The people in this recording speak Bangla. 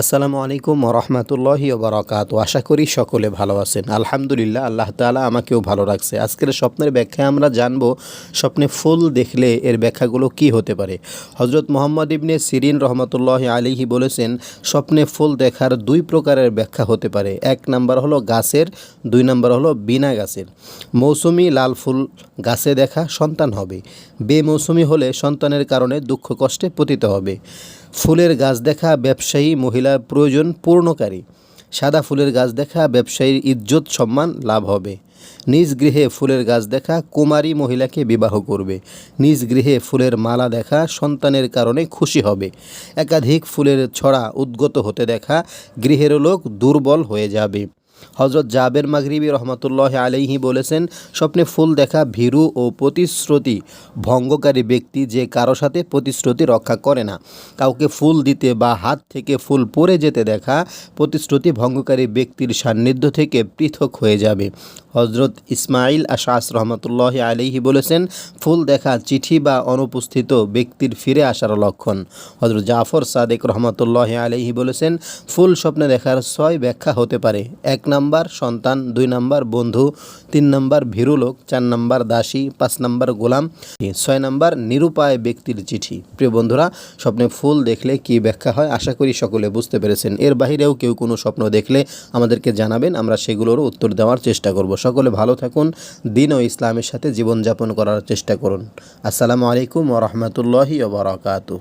আসসালামু আলাইকুম রহমতুল্লাহি ওবরাকাত আশা করি সকলে ভালো আছেন। আলহামদুলিল্লাহ, আল্লাহ তাআলা আমাকেও ভালো রাখছে। আজকের স্বপ্নের ব্যাখ্যায় আমরা জানব স্বপ্নে ফুল দেখলে এর ব্যাখ্যাগুলো কি হতে পারে। হজরত মোহাম্মদ ইবনে সিরিন রহমতুল্লাহ আলিহি বলেছেন, স্বপ্নে ফুল দেখার দুই প্রকারের ব্যাখ্যা হতে পারে। এক নাম্বার হলো গাছের, দুই নাম্বার হলো বিনা গাছের। মৌসুমি লাল ফুল গাছে দেখা সন্তান হবে। বেমৌসুমি হলে সন্তানের কারণে দুঃখ কষ্টে পতিত হবে। ফুলের গাছ দেখা ব্যবসায়ী মহিলার প্রয়োজন পূর্ণকারী। সাদা ফুলের গাছ দেখা ব্যবসায়ীর ইজ্জত সম্মান লাভ হবে। নিজ গৃহে ফুলের গাছ দেখা কুমারী মহিলাকে বিবাহ করবে। নিজ গৃহে ফুলের মালা দেখা সন্তানের কারণে খুশি হবে। একাধিক ফুলের ছড়া উদ্গত হতে দেখা গৃহের লোক দুর্বল হয়ে যাবে। হজরত জাবের মাগরিবি রহমতুল্লাহ আলহি বলেছেন, স্বপ্নে ফুল দেখা, ভীরু ও প্রতিশ্রুতি, ভঙ্গকারী ব্যক্তি যে কারও সাথে প্রতিশ্রুতি রক্ষা করে না। কাউকে ফুল দিতে বা হাত থেকে ফুল পরে যেতে দেখা, প্রতিশ্রুতি ভঙ্গকারী ব্যক্তির সান্নিধ্য থেকে পৃথক হয়ে যাবে। হজরত ইসমাইল আশাস রহমতুল্লাহ আলিহি বলেছেন, ফুল দেখা, চিঠি বা অনুপস্থিত ব্যক্তির ফিরে আসার লক্ষণ। হজরত জাফর সাদেক রহমতুল্লাহ আলিহি বলেছেন, ফুল স্বপ্নে দেখার ছয় ব্যাখ্যা হতে পারে। এক নাম্বার সন্তান, দুই নাম্বার বন্ধু, তিন নাম্বার ভীরু লোক, চার নাম্বার দাসী, পাঁচ নাম্বার গোলাম, ছয় নাম্বার নিরুপায় ব্যক্তির চিঠি। প্রিয় বন্ধুরা, স্বপ্নে ফুল দেখলে কি ব্যাখ্যা হয়? আশা করি সকলে বুঝতে পেরেছেন। এর বাহিরেও কেউ কোনো স্বপ্ন দেখলে আমাদেরকে জানাবেন, আমরা সেগুলোরও উত্তর দেওয়ার চেষ্টা করব। সকলে ভালো থাকুন, দিন ও ইসলামের সাথে জীবনযাপন করার চেষ্টা করুন। আসসালামু আলাইকুম ওরহমতুল্লাহি ওবরাকাতু